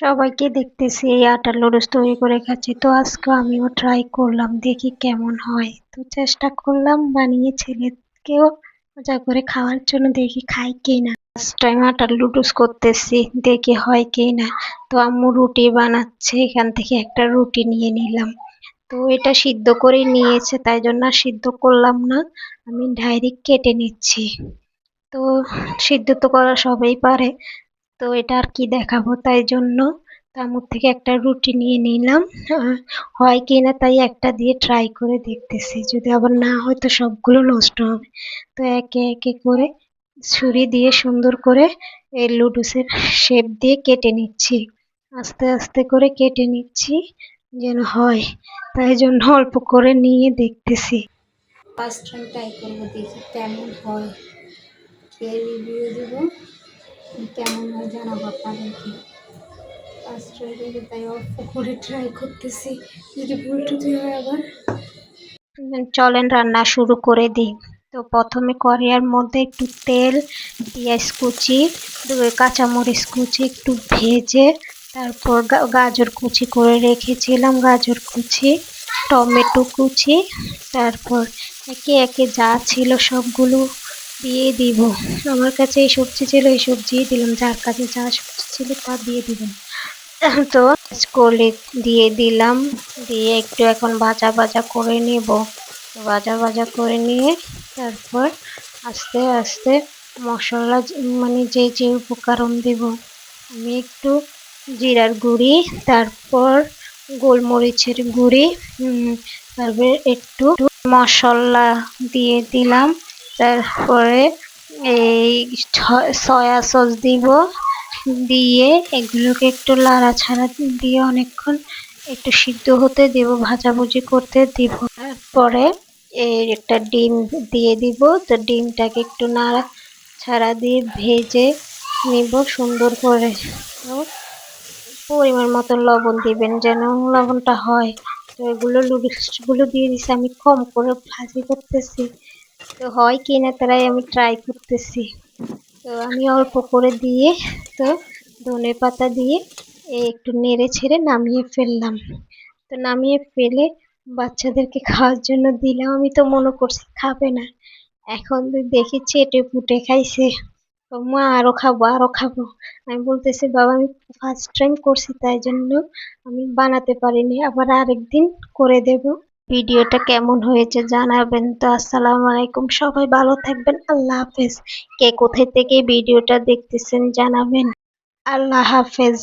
সবাইকে দেখতেছি, এই আটার লুডুস তৈরি করে খাচ্ছি। তো আজকে আমিও ট্রাই করলাম, দেখি কেমন হয়। তো চেষ্টা করলাম বানিয়ে ছেলেকেও মজা করে খাওয়ার জন্য দেখি খাই কি না ফার্স্ট টাইম আটার লুডুস করতেছি, দেখি হয় কি না তো আম্মু রুটি বানাচ্ছে, এখান থেকে একটা রুটি নিয়ে নিলাম। তো এটা সিদ্ধ করে নিয়েছে, তাই জন্য সিদ্ধ করলাম না, আমি ডাইরেক্ট কেটে নিচ্ছি। তো সিদ্ধ তো করা সবাই পারে তো এটা আর কি দেখাবো? তাই জন্য তামুর থেকে একটা রুটি নিয়ে নিলাম। হয় কি না তাই একটা দিয়ে ট্রাই করে দেখতেছি। যদি আবার না হয় তো সবগুলো নষ্ট হবে। তো একে একে করে ছুরি দিয়ে সুন্দর করে এই লুডুসের শেপ দিয়ে কেটে নিচ্ছি। আস্তে আস্তে করে কেটে নিচ্ছি যেন হয়। তাই জন্য অল্প করে নিয়ে দেখতেছি। ফার্স্ট টাইম ট্রাই করব, দেখি কেমন হয়। খেয়ে রিভিউ দেবো। কেমন হয় জানাব আপনাদেরকে ফার্স্ট ট্রাই করে তাই করে ট্রাই করতেছি। যদি ভুল টুটি হয় আবার। চলেন, রান্না শুরু করে দিই। তো প্রথমে কড়াইয়ের মধ্যে একটু তেল, পেঁয়াজ কুচি কাঁচামরিচ কুচি, একটু ভেজে, তারপর গাজর কুচি করে রেখেছিলাম। গাজর কুচি, টমেটো কুচি, তারপর একে একে যা ছিল সবগুলো দিয়ে দিব। আমার কাছে এই সবজি ছিল, এই সবজি দিলাম। যার কাছে যা সবজি ছিল তা দিয়ে দিলাম। তো কোলে দিয়ে দিলাম। দিয়ে একটু এখন ভাজা ভাজা করে নেব। ভাজা ভাজা করে নিয়ে তারপর আস্তে আস্তে মশলা মানে যে যে উপকরণ দেব, আমি একটু জিরার গুঁড়ি, তারপর গোলমরিচের গুঁড়ি তারপর একটু মশলা দিয়ে দিলাম। তারপরে এই সয়া সস দিব, দিয়ে এগুলোকে একটু লাড়াছাড়া দিয়ে অনেকক্ষণ একটু সিদ্ধ হতে দেব, ভাজাভুজি করতে দিব। তারপরে এর একটা ডিম দিয়ে দিব, তো ডিমটাকে একটু নাড়া ছাড়া দিয়ে ভেজে নিব সুন্দর করে। পরিমাণ মতো লবণ দিবেন যেন লবণটা হয়। তো এগুলো লুডুসগুলো দিয়ে দিছি, আমি কম করে ভাজি করতেছি। তো হয় কি না তারাই আমি ট্রাই করতেছি। তো আমি অল্প করে দিয়ে, তো ধনে পাতা দিয়ে একটু নেড়ে ছেড়ে নামিয়ে ফেললাম। তো নামিয়ে ফেলে বাচ্চাদেরকে খাওয়ার জন্য দিলাম। আমি তো মনে করছি খাবে না। এখন দেখি চেটে পুটে খাইছে। মা, আরও খাব আরও খাব। আমি বলতেছি, বাবা, আমি ফার্স্ট টাইম করছি, তাই জন্য আমি বানাতে পারিনি। আবার আরেকদিন করে দেব। ভিডিওটা কেমন হয়েছে জানাবেন। তো আসসালামু আলাইকুম, সবাই ভালো থাকবেন, আল্লাহ হাফেজ। কে কোথায় থেকে ভিডিওটা দেখতেছেন জানাবেন, আল্লাহ হাফেজ।